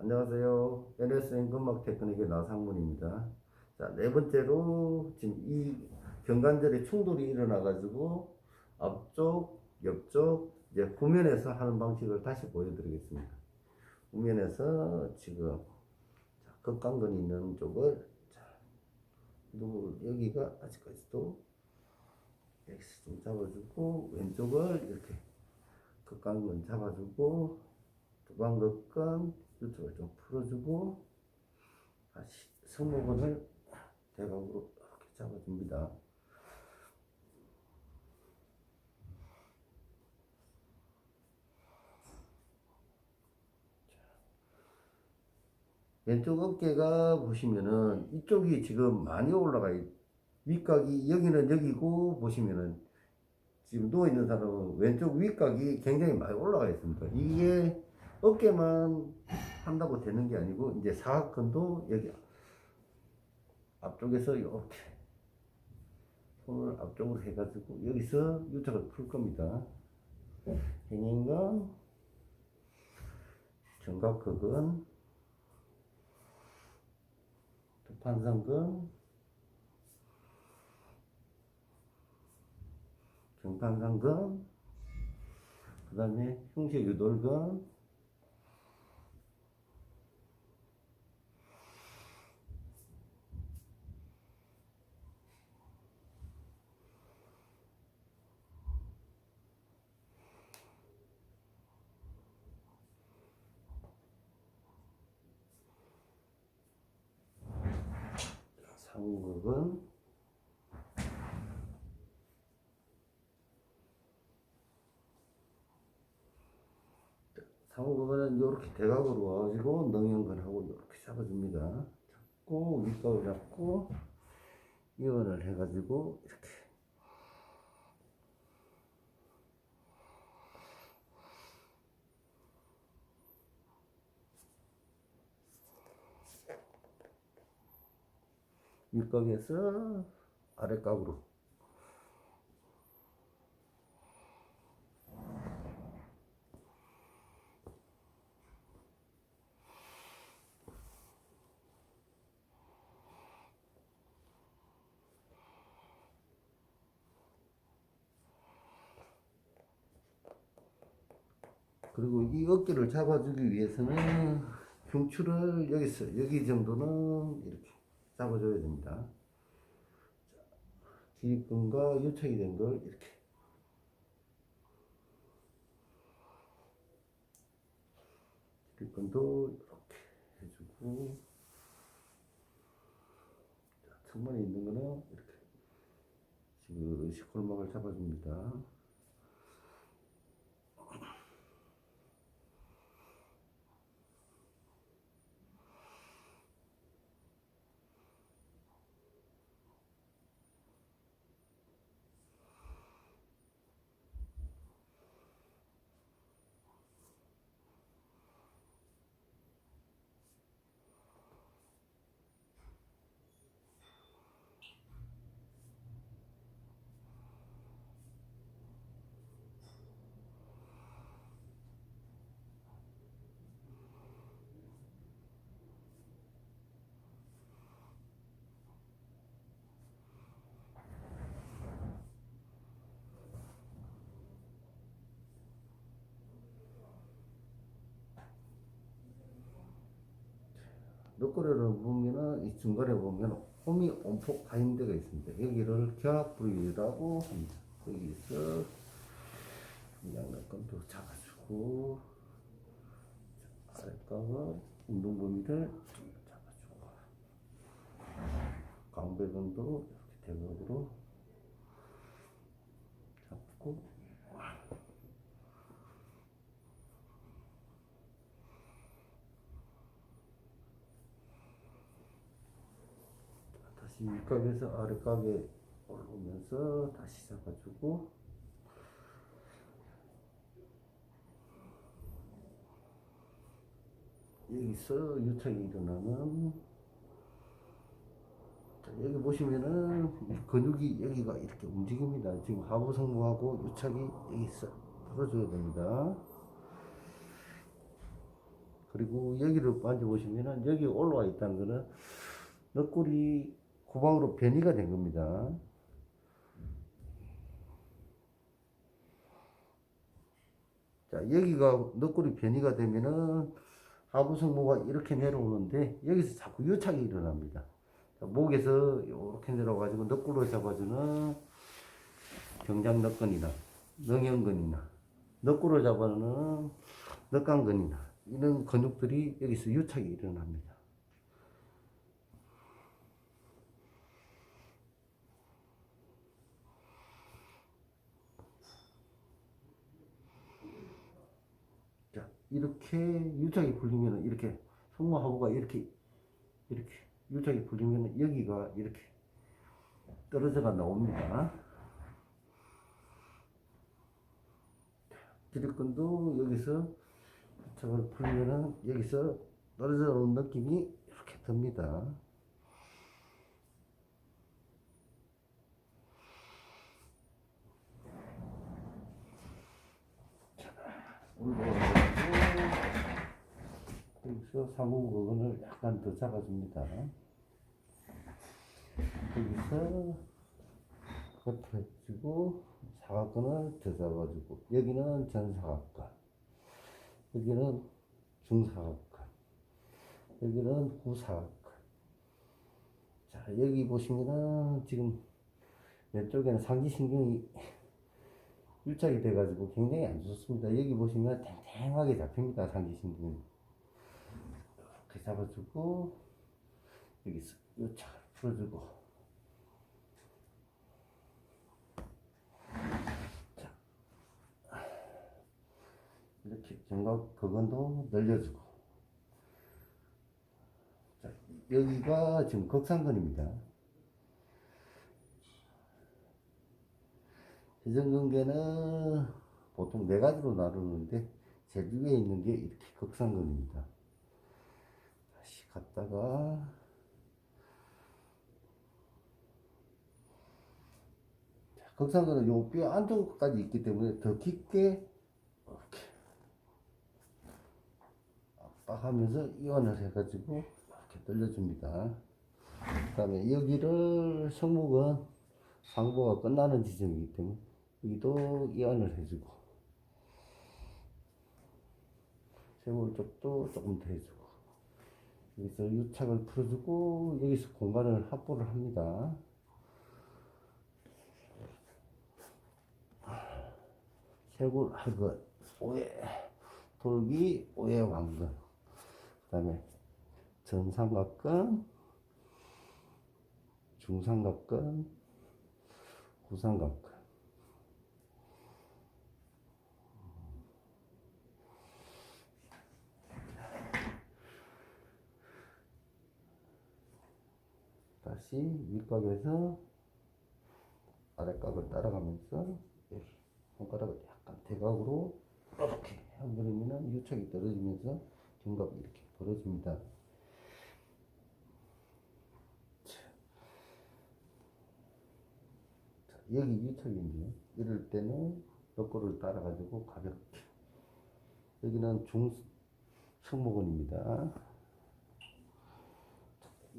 안녕하세요. NSN 근막 테크닉의 나상문입니다. 자, 네 번째로 지금 이 경관절에 충돌이 일어나가지고 앞쪽, 옆쪽, 이제 후면에서 하는 방식을 다시 보여드리겠습니다. 후면에서 지금 자, 극강근 있는 쪽을 자, 여기가 아직까지도 여기서 좀 잡아주고 왼쪽을 이렇게 극강근 잡아주고 두방극근 이쪽을 좀 풀어주고 다시 승모근을 대각으로 이렇게 잡아줍니다. 왼쪽 어깨가 보시면은 이쪽이 지금 많이 올라가 있 윗각이 여기는 여기고 보시면은 지금 누워 있는 사람은 왼쪽 윗각이 굉장히 많이 올라가 있습니다. 이게 어깨만 한다고 되는 게 아니고 이제 사각근도 여기 앞쪽에서 이렇게 손을 앞쪽으로 해가지고 여기서 유착을 풀 겁니다. 행인근, 견갑근근, 두판상근, 경판상근, 그 다음에 흉쇄 유돌근, 상극은 상극은 이렇게 대각으로 와가지고 능형근하고 이렇게 잡아줍니다. 잡고 윗각을 잡고 이원을 해가지고 이렇게 윗각에서 아랫각으로. 그리고 이 어깨를 잡아주기 위해서는 흉추를 여기서 여기 정도는 이렇게 잡아줘야 됩니다. 기립근과 유착이 된 걸 이렇게 기립근도 이렇게 해주고 자, 측면에 있는 거는 이렇게 지금 시골막을 잡아줍니다. 옆구리를 보면은 이 중간에 보면 홈이 온폭 파인 데가 있습니다. 여기를 견압 부위라고 합니다. 여기서 양락근도 잡아주고 아랫각은 운동 범위를 좀 잡아주고 강배근도 이렇게 대각으로 잡고 다시 윗각에서 아랫각에 올라오면서 다시 잡아주고 여기서 유착이 일어나면 자, 여기 보시면은 이 근육이 여기가 이렇게 움직입니다. 지금 하부성부하고 유착이 여기서 풀어줘야 됩니다. 그리고 여기를 만져보시면은 여기 올라와 있다는 거는 너꿀이 후방으로 변이가 된 겁니다. 자, 여기가 너꿀이 변이가 되면은 하부 성모가 이렇게 내려오는데 여기서 자꾸 유착이 일어납니다. 자, 목에서 이렇게 내려와가지고 너꿀을 잡아주는 경장 너건이나 능형근이나 너꿀을 잡아주는 늑강근이나 이런 근육들이 여기서 유착이 일어납니다. 자, 이렇게 유착이 풀리면 이렇게 손모하고가 이렇게 이렇게 유착이 풀리면 여기가 이렇게 떨어져가 나옵니다. 기립근도 여기서 유착을 풀면은 여기서 떨어져 오는 느낌이 이렇게 듭니다. 올라가지고 여기서 상호근을 약간 더 잡아줍니다. 여기서 겉으로 해주고 사각근을 더 잡아주고 여기는 전사각근 여기는 중사각근 여기는 후사각근 자 여기 보시면은 지금 왼쪽에는 상지신경이 유착이 돼가지고 굉장히 안 좋습니다. 여기 보시면 탱탱하게 잡힙니다. 상지신경이. 이렇게 잡아주고, 여기서 유착을 풀어주고. 자. 이렇게 견갑 거건도 늘려주고. 자, 여기가 지금 극상근입니다. 회전근개는 보통 네 가지로 나누는데 제일 위에 있는 게 이렇게 극상근입니다. 갔다가 자, 극상근은 요 뼈 안쪽까지 있기 때문에 더 깊게 이렇게 압박하면서 이완을 해가지고 이렇게 늘려줍니다. 그 다음에 여기를 성목은 상부가 끝나는 지점이기 때문에 여기도 이완을 해주고 쇄골 쪽도 조금 더 해주고 여기서 유착을 풀어주고 여기서 공간을 확보를 합니다. 쇄골 하근 오해 돌기 오해 왕근 그 다음에 전삼각근 중삼각근 구삼각근 다시 윗각에서 아랫각을 따라가면서 손가락을 약간 대각으로 이렇게 해버리면 유착이 떨어지면서 견갑이 이렇게 벌어집니다. 자, 여기 유착인데요. 이럴 때는 옆구를 따라가지고 가볍게 여기는 중성모근입니다.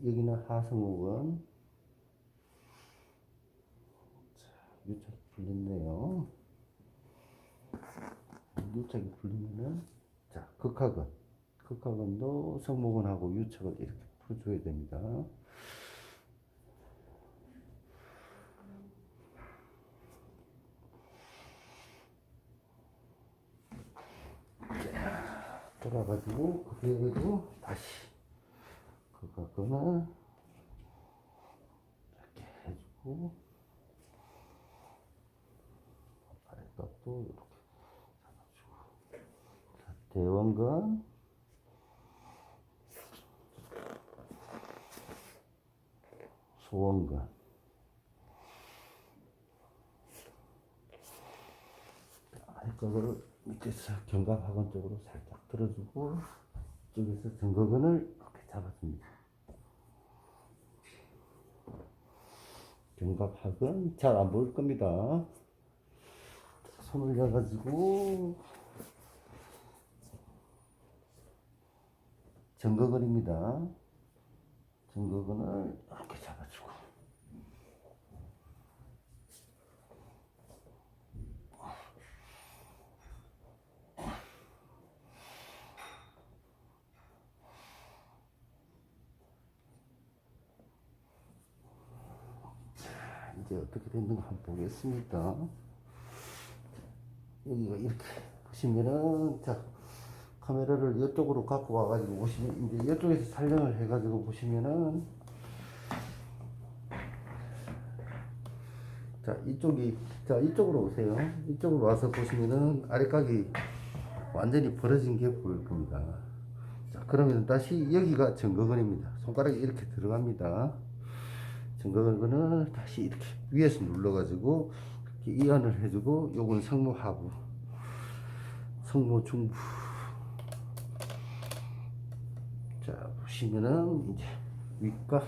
여기는 하성목은 유착이 풀렸네요. 유착이 풀리면은 자 극하근 극하근도 성목은하고 유착을 이렇게 풀어줘야 됩니다. 돌아가지고 그리고 다시 극하근을 이렇게 해주고 아랫각도 이렇게 잡아주고. 자, 대원근. 소원근. 아랫각을 밑에서 견갑하근 쪽으로 살짝 들어주고 이쪽에서 등거근을 이렇게 잡아줍니다. 견갑하근 잘안 보일 겁니다. 손을 내가지고 증거근입니다. 증거근을 이렇게 잡아주고. 자, 이제 어떻게 됐는가 한번 보겠습니다. 여기가 이렇게 보시면은 자 카메라를 이쪽으로 갖고 와가지고 보시면 이제 이쪽에서 촬영을 해가지고 보시면은 자 이쪽이 자 이쪽으로 오세요. 이쪽으로 와서 보시면은 아래각이 완전히 벌어진 게 보일 겁니다. 자 그러면 다시 여기가 증거근입니다. 손가락이 이렇게 들어갑니다 증거근을 다시 이렇게 위에서 눌러가지고 이렇게 이완을 해주고 요건 성모 하부 성모 중부. 자 보시면은 이제 윗각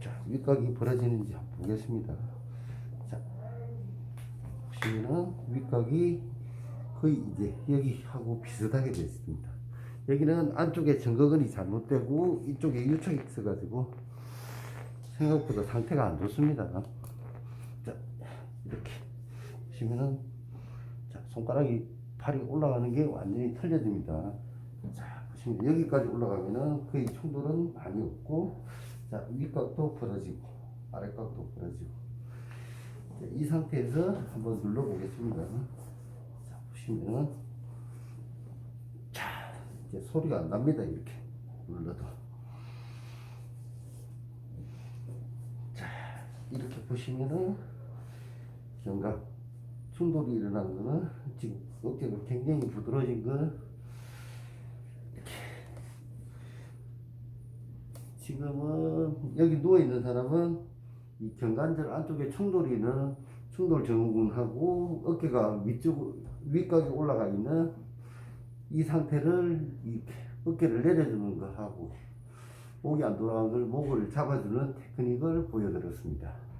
자 윗각이 벌어지는지 한번 보겠습니다. 자 보시면은 윗각이 거의 이제 여기하고 비슷하게 되어 있습니다. 여기는 안쪽에 증거근이 잘못되고 이쪽에 유착이 있어가지고 생각보다 상태가 안 좋습니다. 자 이렇게 보시면은 자 손가락이 팔이 올라가는 게 완전히 틀려집니다. 자 보시면 여기까지 올라가면은 거의 충돌은 많이 없고 자 윗각도 벌어지고 아랫각도 벌어지고. 자, 이 상태에서 한번 눌러 보겠습니다. 자 보시면은 자 이제 소리가 안 납니다 이렇게. 눌러도 이렇게 보시면은 견갑 충돌이 일어난 거는 지금 어깨가 굉장히 부드러워진 거. 지금은 여기 누워 있는 사람은 이 견관절 안쪽에 충돌이 있는 충돌 증후군하고 어깨가 위쪽 위까지 올라가 있는 이 상태를 이렇게 어깨를 내려주는 거 하고 목이 안 돌아간 걸 목을 잡아주는 테크닉을 보여드렸습니다.